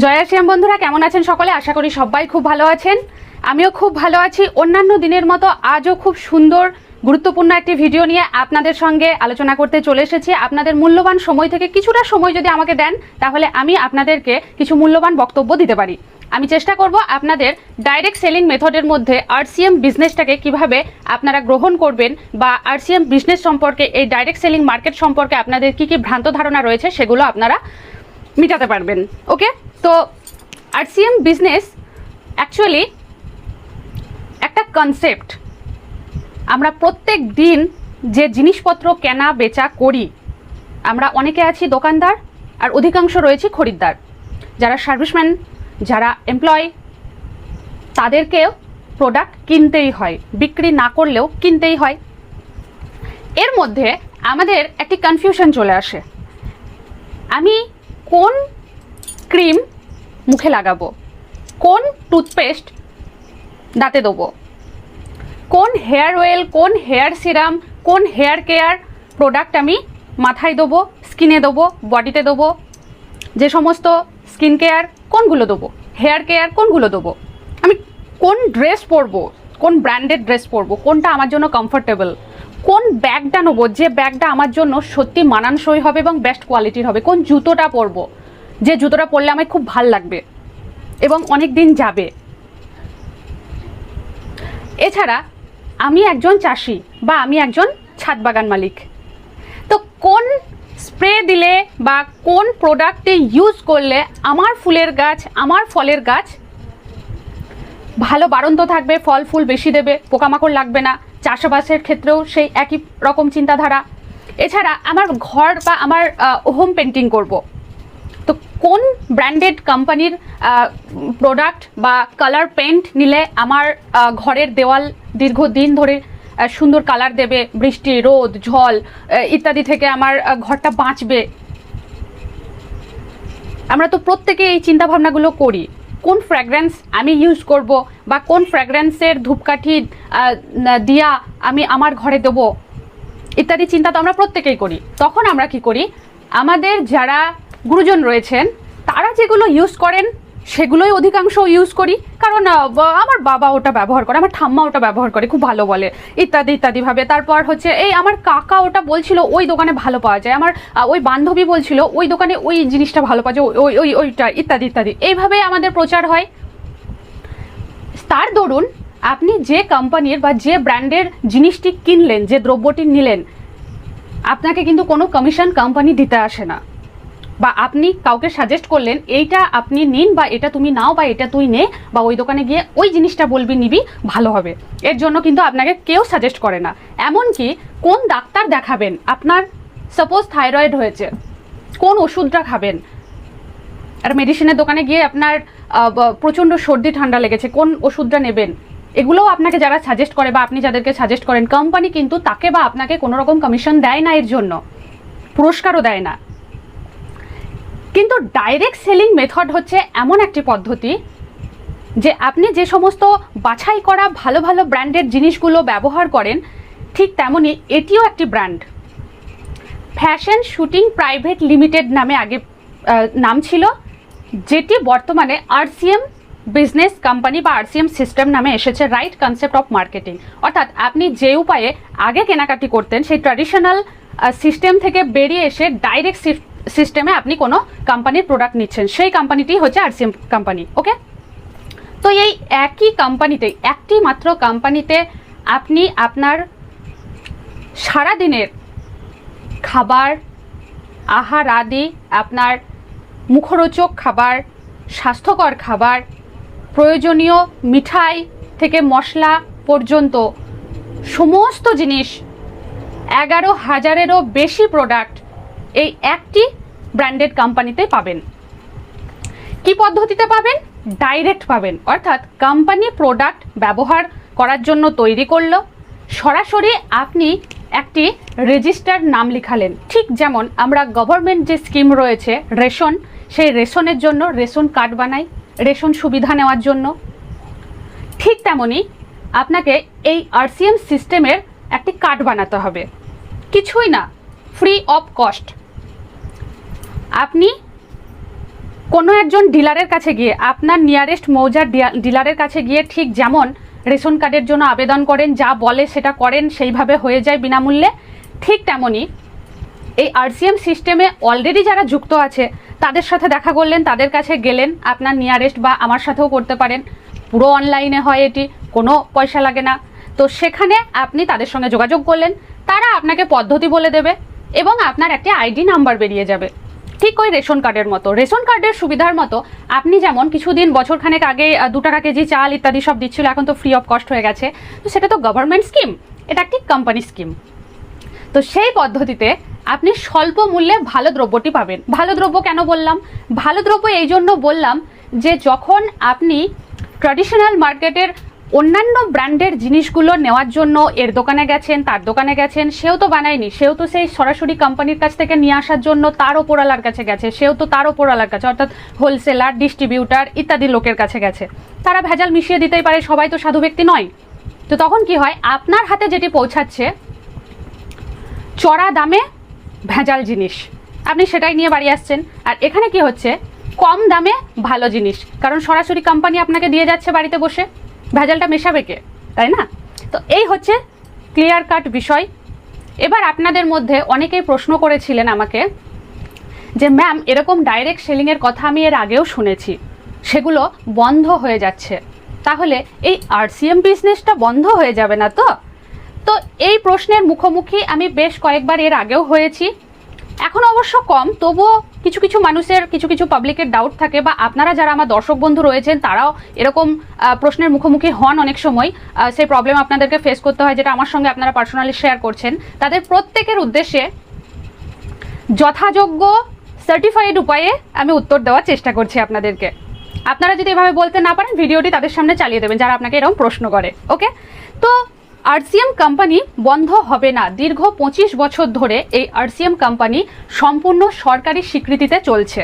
জয়া শ্যাম, বন্ধুরা কেমন আছেন সকলে? আশা করি সবাই খুব ভালো আছেন। আমিও খুব ভালো আছি। অন্যান্য দিনের মতো আজও খুব সুন্দর, গুরুত্বপূর্ণ একটি ভিডিও নিয়ে আপনাদের সঙ্গে আলোচনা করতে চলে এসেছি। আপনাদের মূল্যবান সময় থেকে কিছুটা সময় যদি আমাকে দেন, তাহলে আমি আপনাদেরকে কিছু মূল্যবান বক্তব্য দিতে পারি। আমি চেষ্টা করব আপনাদের ডাইরেক্ট সেলিং মেথডের মধ্যে আরসিএম বিজনেসটাকে কীভাবে আপনারা গ্রহণ করবেন বা আরসিএম বিজনেস সম্পর্কে, এই ডাইরেক্ট সেলিং মার্কেট সম্পর্কে আপনাদের কি কি ভ্রান্ত ধারণা রয়েছে সেগুলো আপনারা মিটাতে পারবেন ওকে তো আরসিএম বিজনেস অ্যাকচুয়ালি একটা কনসেপ্ট আমরা প্রত্যেক দিন যে জিনিসপত্র কেনা, বেচা করি, আমরা অনেকে আছি দোকানদার আর অধিকাংশ রয়েছে খরিদ্দার। যারা সার্ভিসম্যান যারা এমপ্লয় তাদেরকেও প্রোডাক্ট কিনতেই হয়, বিক্রি না করলেও কিনতেই হয়। এর মধ্যে আমাদের একটি কনফিউশন চলে আসে। আমি কোন ক্রিম মুখে লাগাবো? কোন টুথপেস্ট দাঁতে দেবো? কোন হেয়ার অয়েল কোন হেয়ার সিরাম, কোন হেয়ার কেয়ার প্রোডাক্ট আমি মাথায় দেবো, স্কিনে দেবো, বডিতে দেবো? যে সমস্ত স্কিন কেয়ার কোনগুলো দেবো? হেয়ার কেয়ার কোনগুলো দেবো? আমি কোন ড্রেস পরবো? কোন ব্র্যান্ডেড ড্রেস পরবো? কোনটা আমার জন্য কমফোর্টেবল কোন ব্যাগটা নেব? যে ব্যাগটা আমার জন্য সত্যি মানানসই হবে এবং বেস্ট কোয়ালিটির হবে। কোন জুতোটা পরবো? যে জুতোটা পরলে আমার খুব ভালো লাগবে এবং অনেক দিন যাবে। এছাড়া আমি একজন চাষি বা আমি একজন ছাদ বাগান মালিক। তো কোন স্প্রে দিলে বা কোন প্রোডাক্টে ইউজ করলে আমার ফুলের গাছ, আমার ফলের গাছ ভালো বাড়ন্ত থাকবে, ফল ফুল বেশি দেবে, পোকামাকড় লাগবে না, চাষবাসের ক্ষেত্রেও সেই একই রকম চিন্তাধারা। এছাড়া আমার ঘর বা আমার হোম পেন্টিং করব। তো কোন ব্র্যান্ডেড কোম্পানির প্রোডাক্ট বা কালার পেন্ট নিলে আমার ঘরের দেওয়াল দীর্ঘদিন ধরে সুন্দর কালার দেবে, বৃষ্টি, রোদ ঝল ইত্যাদি থেকে আমার ঘরটা বাঁচবে? আমরা তো প্রত্যেকে এই চিন্তা ভাবনাগুলো করি। কোন ফ্র্যাগরেন্স আমি ইউজ করব বা কোন ফ্র্যাগরেন্সের ধূপকাঠি দিয়া আমি আমার ঘরে দেবো, ইত্যাদি চিন্তা তো আমরা প্রত্যেকেই করি। তখন আমরা কি করি? আমাদের যারা গুরুজন রয়েছেন, তারা যেগুলো ইউজ করেন সেগুলোই অধিকাংশ ইউজ করি। কারণ আমার বাবা ওটা ব্যবহার করে, আমার ঠাম্মা ওটা ব্যবহার করে, খুব ভালো বলে, ইত্যাদি ইত্যাদিভাবে তারপর হচ্ছে, এই আমার কাকা ওটা বলছিল, ওই দোকানে ভালো পাওয়া যায়। আমার ওই বান্ধবী বলছিল, ওই দোকানে ওই জিনিসটা ভালো পাওয়া যায়, ওই- ওই ওই ওইটা, ইত্যাদি ইত্যাদি। এইভাবে আমাদের প্রচার হয়। তার দরুন আপনি যে কোম্পানির বা যে ব্র্যান্ডের জিনিসটি কিনলেন, যে দ্রব্যটি নিলেন, আপনাকে কিন্তু কোনো কমিশন কোম্পানি দিতে আসে না। বা আপনি কাউকে সাজেস্ট করলেন, এইটা আপনি নিন বা এটা তুমি নাও বা এটা তুই নে বা ওই দোকানে গিয়ে ওই জিনিসটা বলবি, নিবি, ভালো হবে। এর জন্য কিন্তু আপনাকে কেউ সাজেস্ট করে না। এমনকি কোন ডাক্তার দেখাবেন? আপনার সাপোজ থাইরয়েড হয়েছে, কোন ওষুধটা খাবেন? আর মেডিসিনের দোকানে গিয়ে আপনার প্রচণ্ড সর্দি, ঠান্ডা লেগেছে, কোন ওষুধটা নেবেন? এগুলোও আপনাকে যারা সাজেস্ট করে বা আপনি যাদেরকে সাজেস্ট করেন কোম্পানি কিন্তু তাকে বা আপনাকে কোনো রকম কমিশন দেয় না এর জন্য। পুরস্কারও দেয় না। কিন্তু ডাইরেক্ট সেলিং মেথড হচ্ছে এমন একটি পদ্ধতি যে আপনি যে সমস্ত বাছাই করা ভালো ভালো ব্র্যান্ডের জিনিসগুলো ব্যবহার করেন, ঠিক তেমনই এটিও একটি brand fashion shooting private limited নামে আগে নাম ছিল, যেটি বর্তমানে আরসিএম বিজনেস কোম্পানি বা আরসিএম সিস্টেম নামে এসেছে রাইট কনসেপ্ট অফ মার্কেটিং অর্থাৎ আপনি যে উপায়ে আগে কেনাকাটি করতেন, সেই ট্র্যাডিশনাল সিস্টেম থেকে বেরিয়ে এসে ডাইরেক্ট সিস্টেমে আপনি কোনো কোম্পানির প্রোডাক্ট নিচ্ছেন, সেই কোম্পানিটি হচ্ছে আরসিএম কোম্পানি ওকে তো এই একই কোম্পানিতে একটি মাত্র কোম্পানিতে আপনি আপনার সারাদিনের খাবার, আহার আদি, আপনার মুখরোচক খাবার, স্বাস্থ্যকর খাবার, প্রয়োজনীয় মিঠাই থেকে মশলা পর্যন্ত সমস্ত জিনিস এগারো হাজারেরও বেশি প্রোডাক্ট এই একটি ব্র্যান্ডেড কোম্পানিতে পাবেন। কি পদ্ধতিতে পাবেন? ডাইরেক্ট পাবেন। অর্থাৎ কোম্পানি প্রোডাক্ট ব্যবহার করার জন্য তৈরি করল। সরাসরি আপনি একটি রেজিস্টার নাম লিখালেন। ঠিক যেমন আমরা গভর্নমেন্ট যে স্কিম রয়েছে, রেশন, সেই রেশনের জন্য রেশন কার্ড বানাই, রেশন সুবিধা নেওয়ার জন্য। ঠিক তেমনি আপনাকে এই আরসিএম সিস্টেমের একটি কার্ড বানাতে হবে। কিছুই না ফ্রি অফ কস্ট আপনি কোনো একজন ডিলারের কাছে গিয়ে, আপনার নিয়ারেস্ট মৌজার ডিলারের কাছে গিয়ে ঠিক যেমন রেশন কার্ডের জন্য আবেদন করেন, যা বলে সেটা করেন, সেইভাবে হয়ে যায় বিনামূল্যে, ঠিক তেমনই এই আরসিএম সিস্টেমে অলরেডি যারা যুক্ত আছে, তাদের সাথে দেখা করলেন, তাদের কাছে গেলেন, আপনার নিয়ারেস্ট বা আমার সাথেও করতে পারেন। পুরো অনলাইনে হয় এটি, কোনো পয়সা লাগে না। তো সেখানে আপনি তাদের সঙ্গে যোগাযোগ করলেন, তারা আপনাকে পদ্ধতি বলে দেবে এবং আপনার একটি আইডি নাম্বার বেরিয়ে যাবে। ঠিক ওই রেশন কার্ডের মতো। রেশন কার্ডের সুবিধার মতো আপনি যেমন কিছুদিন বছরখানেক আগে দু টাকা কেজি চাল ইত্যাদি সব দিচ্ছিল, এখন তো ফ্রি অফ কস্ট হয়ে গেছে। তো সেটা তো গভর্নমেন্ট স্কিম এটা একটি কোম্পানি স্কিম তো সেই পদ্ধতিতে আপনি স্বল্প মূল্যে ভালো দ্রব্যটি পাবেন। ভালো দ্রব্য কেন বললাম? ভালো দ্রব্য এই জন্য বললাম যে যখন আপনি ট্র্যাডিশনাল মার্কেটের অন্যান্য ব্র্যান্ডের জিনিসগুলো নেওয়ার জন্য এর দোকানে গেছেন, তার দোকানে গেছেন, সেও তো বানায়নি, সেও তো সেই সরাসরি কোম্পানির কাছ থেকে নিয়ে আসার জন্য তার ওপরওয়ালার কাছে গেছে, সেও তো তার ওপরওয়ালার কাছে, অর্থাৎ হোলসেলার ডিস্ট্রিবিউটার ইত্যাদি লোকের কাছে গেছে। তারা ভেজাল মিশিয়ে দিতেই পারে, সবাই তো সাধু ব্যক্তি নয়। তো তখন কি হয়, আপনার হাতে যেটি পৌঁছাচ্ছে, চড়া দামে ভেজাল জিনিস। আপনি সেটাই নিয়ে বাড়ি আসছেন। আর এখানে কি হচ্ছে, কম দামে ভালো জিনিস। কারণ সরাসরি কোম্পানি আপনাকে দিয়ে যাচ্ছে বাড়িতে বসে। ভেজালটা মেশাবে কে? তাই না? তো এই হচ্ছে ক্লিয়ার কাট বিষয়। এবার আপনাদের মধ্যে অনেকেই প্রশ্ন করেছিলেন আমাকে যে, ম্যাম, এরকম ডাইরেক্ট সেলিংয়ের কথা আমি এর আগেও শুনেছি। সেগুলো বন্ধ হয়ে যাচ্ছে। তাহলে এই আরসিএম বিজনেসটা বন্ধ হয়ে যাবে না তো? তো এই প্রশ্নের মুখোমুখি আমি বেশ কয়েকবার এর আগেও হয়েছি। এখন অবশ্য কম, তবুও কিছু কিছু মানুষের, কিছু কিছু পাবলিকের ডাউট থাকে বা আপনারা যারা আমার দর্শক বন্ধু রয়েছেন, তারাও এরকম প্রশ্নের মুখোমুখি হন অনেক সময়। সেই প্রবলেম আপনাদেরকে ফেস করতে হয় যেটা আমার সঙ্গে আপনারা পার্সোনালি শেয়ার করছেন। তাদের প্রত্যেকের উদ্দেশ্যে যথাযোগ্য সার্টিফাইড উপায়ে আমি উত্তর দেওয়ার চেষ্টা করছি আপনাদেরকে। আপনারা যদি এভাবে বলতে না পারেন, ভিডিওটি তাদের সামনে চালিয়ে দেবেন, যারা আপনাকে এরকম প্রশ্ন করে ওকে তো আরসিএম কোম্পানি বন্ধ হবে না। দীর্ঘ পঁচিশ বছর ধরে এই আরসিএম কোম্পানি সম্পূর্ণ সরকারি স্বীকৃতিতে চলছে।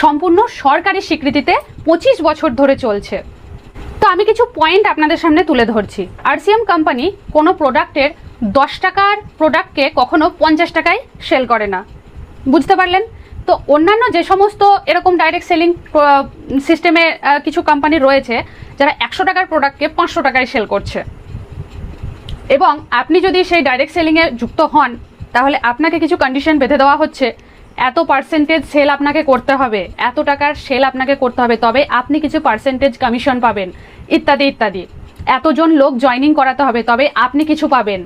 সম্পূর্ণ সরকারি স্বীকৃতিতে পঁচিশ বছর ধরে চলছে। তো আমি কিছু পয়েন্ট আপনাদের সামনে তুলে ধরছি। আরসিএম কোম্পানি কোনো প্রোডাক্টের দশ টাকার প্রোডাক্টকে কখনো পঞ্চাশ টাকায় সেল করে না। বুঝতে পারলেন? তো অন্যান্য যে সমস্ত এরকম ডাইরেক্ট সেলিং সিস্টেমে কিছু কোম্পানি রয়েছে, যারা একশো টাকার প্রোডাক্টকে পাঁচশো টাকায় সেল করছে। এবং আপনি যদি সেই ডাইরেক্ট সেলিংয়ে যুক্ত হন, তাহলে আপনাকে কিছু কন্ডিশন বেঁধে দেওয়া হচ্ছে। এত পার্সেন্টেজ সেল আপনাকে করতে হবে, এত টাকার সেল আপনাকে করতে হবে, তবে আপনি কিছু পার্সেন্টেজ কমিশন পাবেন, ইত্যাদি ইত্যাদি। এতজন লোক জয়নিং করাতে হবে, তবে আপনি কিছু পাবেন,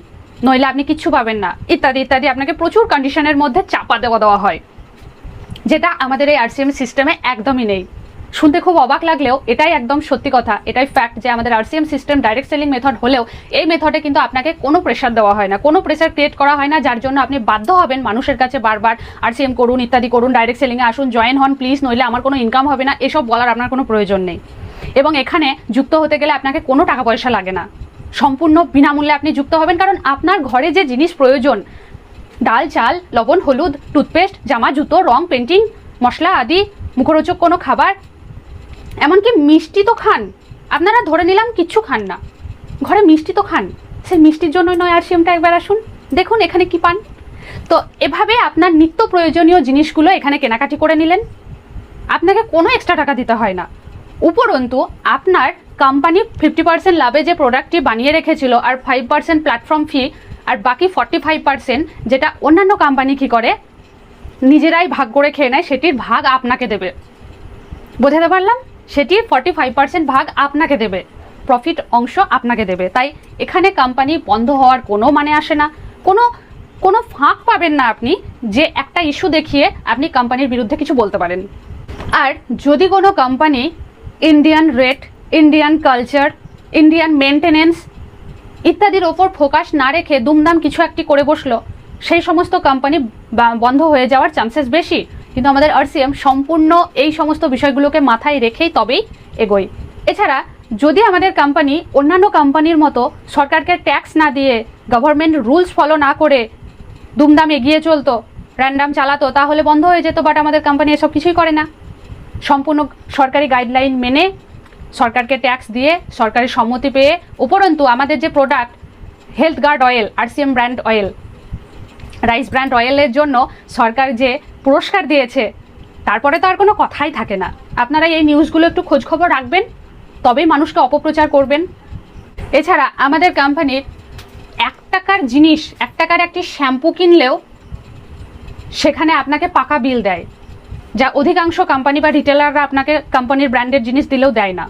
নইলে আপনি কিচ্ছু পাবেন না, ইত্যাদি ইত্যাদি। আপনাকে প্রচুর কন্ডিশনের মধ্যে চাপা দেওয়া দেওয়া হয়, যেটা আমাদের এই আরসিএম সিস্টেমে একদমই নেই। শুনতে খুব অবাক লাগলেও এটাই একদম সত্যি কথা। এটাই ফ্যাক্ট যে আমাদের RCM system direct selling method হলেও এই মেথডে কিন্তু আপনাকে কোনো প্রেশার দেওয়া হয় না। কোনো প্রেশার ক্রিয়েট করা হয় না, যার জন্য আপনি বাধ্য হবেন মানুষের কাছে বারবার আরসিএম করুন, ইত্যাদি করুন ডাইরেক্ট সেলিংয়ে আসুন জয়েন হন প্লিজ নইলে আমার কোনো ইনকাম হবে না, এসব বলার আপনার কোনো প্রয়োজন নেই। এবং এখানে যুক্ত হতে গেলে আপনাকে কোনো টাকা পয়সা লাগে না। সম্পূর্ণ বিনামূল্যে আপনি যুক্ত হবেন, কারণ আপনার ঘরে যে জিনিস প্রয়োজন, ডাল, চাল, লবণ, হলুদ টুথপেস্ট জামা, জুতো, রং পেন্টিং মশলা আদি, মুখরোচক কোনো খাবার এমনকি মিষ্টি তো খান। আপনারা ধরে নিলাম কিচ্ছু খান না। ঘরে মিষ্টি তো খান। সেই মিষ্টির জন্য নয় আরসিএমটা একবার আসুন। দেখুন এখানে কি পান। তো এভাবে আপনার নিত্য প্রয়োজনীয় জিনিসগুলো এখানে কেনাকাটি করে নিলেন। আপনাকে কোনো এক্সট্রা টাকা দিতে হয় না। উপরন্তু, আপনার কোম্পানি ফিফটি পার্সেন্ট লাভে যে প্রোডাক্টটি বানিয়ে রেখেছিল আর ফাইভ পার্সেন্ট প্ল্যাটফর্ম ফি আর বাকি ফর্টি ফাইভ পার্সেন্ট যেটা অন্যান্য কোম্পানি কী করে, নিজেরাই ভাগ করে খেয়ে নেয়, সেটির ভাগ আপনাকে দেবে। বোঝাতে পারলাম? সেটির ফর্টি ফাইভ পার্সেন্ট ভাগ আপনাকে দেবে। প্রফিট অংশ আপনাকে দেবে। তাই এখানে কোম্পানি বন্ধ হওয়ার কোনো মানে আসে না। কোনো কোনো ফাঁক পাবেন না আপনি যে একটা ইস্যু দেখিয়ে আপনি কোম্পানির বিরুদ্ধে কিছু বলতে পারেন। আর যদি কোনো company Indian rate Indian culture Indian maintenance ইত্যাদির ওপর ফোকাস না রেখে দুমদাম কিছু একটি করে বসল, সেই সমস্ত কোম্পানি বন্ধ হয়ে যাওয়ার চান্সেস বেশি। কিন্তু আমাদের আরসিএম সম্পূর্ণ এই সমস্ত বিষয়গুলোকে মাথায় রেখেই তবেই এগোয়। এছাড়া যদি আমাদের কোম্পানি অন্যান্য কোম্পানির মতো সরকারকে ট্যাক্স না দিয়ে গভর্নমেন্ট রুলস ফলো না করে দুমদাম এগিয়ে চলতো র্যান্ডাম চালাতো, তাহলে বন্ধ হয়ে যেত বাট আমাদের কোম্পানি এসব কিছুই করে না। সম্পূর্ণ সরকারি গাইডলাইন মেনে সরকারকে ট্যাক্স দিয়ে সরকারি সম্মতি পেয়ে, উপরন্তু আমাদের যে product health guard oil RCM brand oil rice brand অয়েলের জন্য সরকার যে পুরস্কার দিয়েছে, তারপরে তো আর কোনো কথাই থাকে না। আপনারা এই নিউজগুলো একটু খোঁজখবর রাখবেন, তবেই মানুষকে অপপ্রচার করবেন। এছাড়া আমাদের কোম্পানির এক টাকার জিনিস, এক টাকার একটি শ্যাম্পু কিনলেও সেখানে আপনাকে পাকা বিল দেয়, যা অধিকাংশ কোম্পানি বা রিটেলাররা আপনাকে কোম্পানির ব্র্যান্ডের জিনিস দিলেও দেয় না,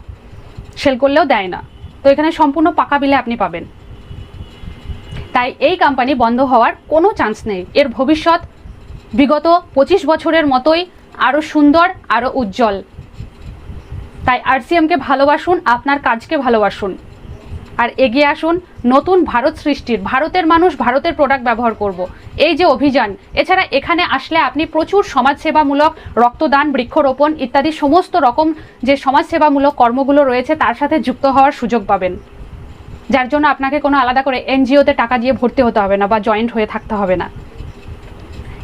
সেল করলেও দেয় না। তো এখানে সম্পূর্ণ পাকা বিলে আপনি পাবেন। তাই এই কোম্পানি বন্ধ হওয়ার কোনো চান্স নেই। এর ভবিষ্যৎ বিগত পঁচিশ বছরের মতোই আরও সুন্দর আরও উজ্জ্বল। তাই আরসিএমকে ভালোবাসুন, আপনার কাজকে ভালোবাসুন। আর এগিয়ে আসুন, নতুন ভারত সৃষ্টির, ভারতের মানুষ ভারতের প্রোডাক্ট ব্যবহার করব। এই যে অভিযান, এছাড়া এখানে আসলে আপনি প্রচুর সমাজসেবামূলক রক্তদান, বৃক্ষরোপণ ইত্যাদি সমস্ত রকম যে সমাজসেবামূলক কর্মগুলো রয়েছে, তার সাথে যুক্ত হওয়ার সুযোগ পাবেন। যার জন্য আপনাকে কোনো আলাদা করে এনজিওতে টাকা দিয়ে ভর্তি হতে হবে না বা জয়েন্ট হয়ে থাকতে হবে না।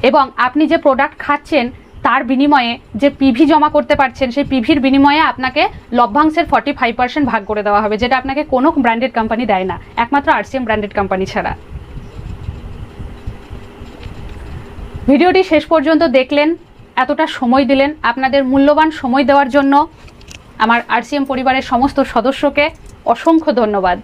এবং আপনি যে প্রোডাক্ট খাচ্ছেন, তার বিনিময়ে যে পিভি জমা করতে পারছেন, সেই পিভির বিনিময়ে আপনাকে লভ্যাংশের ফর্টি ফাইভ পার্সেন্ট ভাগ করে দেওয়া হবে, যেটা আপনাকে কোনো ব্র্যান্ডেড কোম্পানি দেয় না। একমাত্র আরসিএম ব্র্যান্ডেড কোম্পানি ছাড়া। ভিডিওটি শেষ পর্যন্ত দেখলেন, এতটা সময় দিলেন, আপনাদের মূল্যবান সময় দেওয়ার জন্য আমার আরসিএম পরিবারের সমস্ত সদস্যকে অসংখ্য ধন্যবাদ।